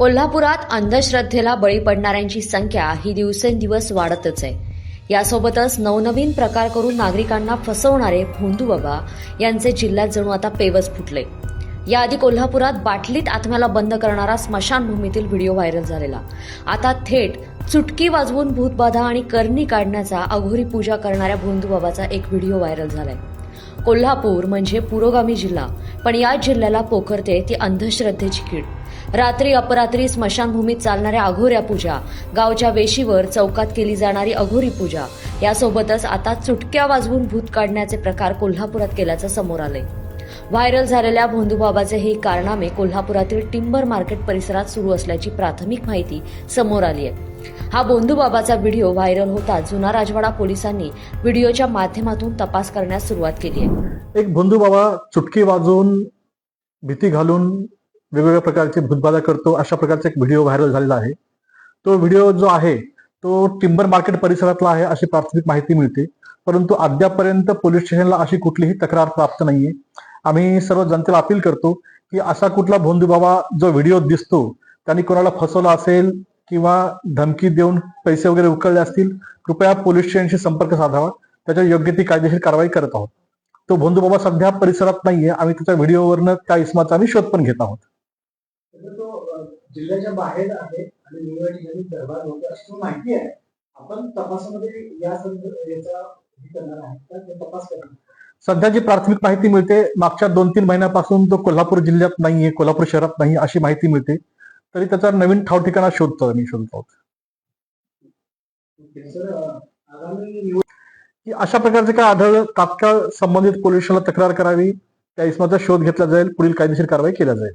कोल्हापुरात अंधश्रद्धेला बळी पडणाऱ्यांची संख्या ही दिवसेंदिवस वाढतच आहे. यासोबतच नवनवीन प्रकार करून नागरिकांना फसवणारे भोंदू बाबा यांचे जिल्ह्यात जणू आता पेवच फुटले. याआधी कोल्हापुरात बाटलीत आत्म्याला बंद करणारा स्मशानभूमीतील व्हिडिओ व्हायरल झालेला. आता थेट चुटकी वाजवून भूतबाधा आणि करणी काढण्याचा अघोरी पूजा करणाऱ्या भोंदूबाबाचा एक व्हिडिओ व्हायरल झालाय. कोल्हापूर म्हणजे पुरोगामी जिल्हा पण याच जिल्ह्याला पोखरते ती अंधश्रद्धेची कीड. रात्री अपरात्री स्मशानभूमीत चालणाऱ्या अघोऱ्या पूजा गावच्या वेशीवर चौकात केली जाणारी अघोरी पूजा यासोबतच आता चुटक्या वाजवून भूत काढण्याचे प्रकार कोल्हापुरात केल्याचं समोर आलंय. व्हायरल झालेल्या भोंदूबाबाचे हे कारनामे कोल्हापुरातील टिंबर मार्केट परिसरात सुरू असल्याची प्राथमिक माहिती समोर आली आहे. हा बोंधूबाबाचा व्हिडिओ व्हायरल होताच जुना राजवाडा पोलिसांनी व्हिडिओच्या माध्यमातून तपास करण्यास सुरुवात केली आहे. एक बंधू चुटकी वाजवून भीती घालून वेगवेगळ्या प्रकारचे भूतबाधा करतो अशा प्रकारचा एक व्हिडिओ व्हायरल झालेला आहे. तो व्हिडिओ जो आहे तो टिंबर मार्केट परिसरातला आहे अशी प्राथमिक माहिती मिळते. परंतु अद्यापर्यंत पोलीस स्टेशनला अशी कुठलीही तक्रार प्राप्त नाहीये. आम्ही सर्व जनतेला अपील करतो की असा कुठला भोंदू बाबा जो व्हिडिओ दिसतो त्यांनी कोणाला फसवला असेल किंवा धमकी देऊन पैसे वगैरे उकळले असतील कृपया पोलीस स्टेशनशी संपर्क साधावा. त्याच्यावर योग्य ती कायदेशीर कारवाई करत आहोत. तो भोंदू बाबा सध्या परिसरात नाहीये. आम्ही त्याच्या व्हिडिओवरनं त्या इसमाचा आम्ही शोध पण घेत आहोत. तो जिल्ह्याच्या बाहेर आहे आणि निवड ठिकाणी दरबार होते अशी माहिती आहे. आपण तपासामध्ये या संदर्भ याचा करणार आहे तपास करणार सध्या जी प्राथमिक माहिती मिळते मागच्या दोन तीन महिन्यापासून तो कोल्हापूर जिल्ह्यात नाहीये कोल्हापूर शहरात नाही अशी माहिती मिळते. तरी त्याचा नवीन ठाव ठिकाणा शोधतो आम्ही शोधत की अशा प्रकारचे काय आढळलं तात्काळ संबंधित पोलीस स्टेशनला तक्रार करावी? त्या इसमाचा शोध घेतला जाईल पुढील कायदेशीर कारवाई केल्या जाईल.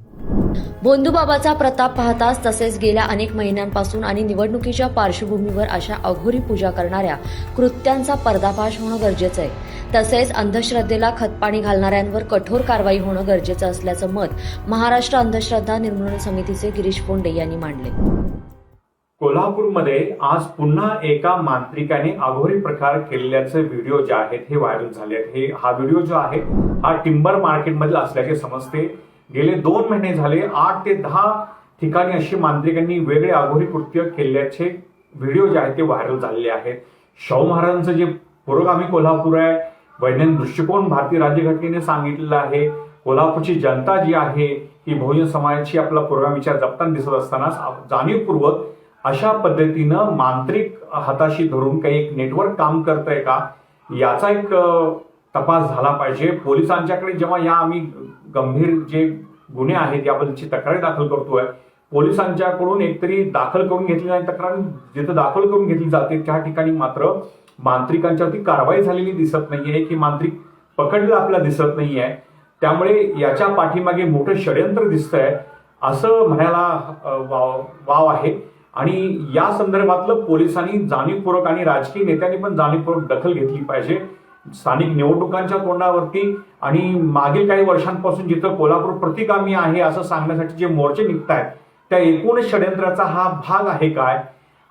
भोंदूबाबाचा प्रताप पाहताच तसेच गेल्या अनेक महिन्यांपासून आणि निवडणुकीच्या पार्श्वभूमीवर अशा अघोरी पूजा करणाऱ्या कृत्यांचा पर्दाफाश होणं गरजेचं आहे. तसेच अंधश्रद्धेला खतपाणी घालणाऱ्यांवर कठोर कारवाई होणं गरजेचं असल्याचं मत महाराष्ट्र अंधश्रद्धा निर्मूलन समितीचे गिरीश पोंडे यांनी मांडले. कोल्हापूरमध्ये आज पुन्हा एका मांत्रिकाने अघोरी प्रकार केलेल्याचे व्हिडिओ जे आहेत हे व्हायरल झाले आहेत हे हा व्हिडिओ जो आहे हा टिंबर मार्केटमधील असल्याचे समजते. गेले दोन महिने झाले आठ ते दहा ठिकाणी अशी मांत्रिकांनी वेगळे अघोरी कृत्य केल्याचे व्हिडिओ जे आहेत ते व्हायरल झालेले आहेत. शाहू महाराजांचं जे पुरोगामी कोल्हापूर आहे वैज्ञानिक दृष्टिकोन भारतीय राज्यघटनेने सांगितलेलं आहे कोल्हापूरची जनता जी आहे ही बहुजन समाजाची आपला पुरोगामी विचार जपताना दिसत असताना जाणीवपूर्वक अशा पद्धतीनं मांत्रिक हाताशी धरून काही एक नेटवर्क काम करत आहे का? याचा एक तपास झाला पाहिजे. पोलिसांच्याकडे जेव्हा या आम्ही गंभीर जे गुन्हे आहेत याबद्दलची तक्रारी दाखल करतोय. पोलिसांच्याकडून एकतरी दाखल करून घेतली नाही तक्रार. जिथं दाखल करून घेतली जाते त्या ठिकाणी मात्र मांत्रिकांच्यावरती कारवाई झालेली दिसत नाहीये. की मांत्रिक पकडलं आपल्याला दिसत नाहीये. त्यामुळे याच्या पाठीमागे मोठं षडयंत्र दिसतंय असं म्हणायला वाव वाव आहे. आणि या संदर्भातलं पोलिसांनी जाणीवपूर्वक आणि राजकीय नेत्यांनी पण जाणीवपूर्वक दखल घेतली पाहिजे. स्थानिक निवडणुकांच्या तोंडावरती आणि मागील काही वर्षांपासून जिथं कोल्हापूर प्रतिगामी आहे असं सांगण्यासाठी जे मोर्चे निघत आहेत त्या एकूण षडयंत्राचा हा भाग आहे काय?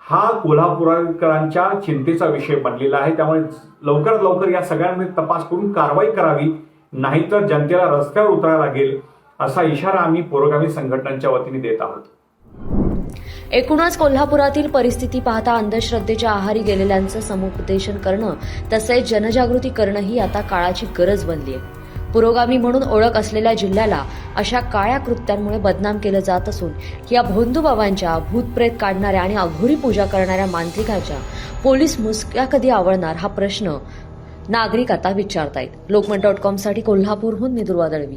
हा कोल्हापूरकरांच्या चिंतेचा विषय बनलेला आहे. त्यामुळे लवकरात लवकर या सगळ्यांमध्ये तपास करून कारवाई करावी नाहीतर जनतेला रस्त्यावर उतरायला लागेल असा इशारा आम्ही पुरोगामी संघटनांच्या वतीने देत आहोत. एकूणच कोल्हापुरातील परिस्थिती पाहता अंधश्रद्धेच्या आहारी गेलेल्यांचं समुपदेशन करणं तसेच जनजागृती करणं ही आता काळाची गरज बनली आहे पुरोगामी म्हणून ओळख असलेल्या जिल्ह्याला अशा काळ्या कृत्यांमुळे बदनाम केलं जात असून या भोंदूबाबांच्या भूतप्रेत काढणाऱ्या आणि अघोरी पूजा करणाऱ्या मांत्रिकाच्या पोलीस मुसक्या कधी आवडणार हा प्रश्न नागरिक आता विचारतायत. लोकमत डॉट कॉमसाठी कोल्हापूरहून मी दुर्वा दळवी.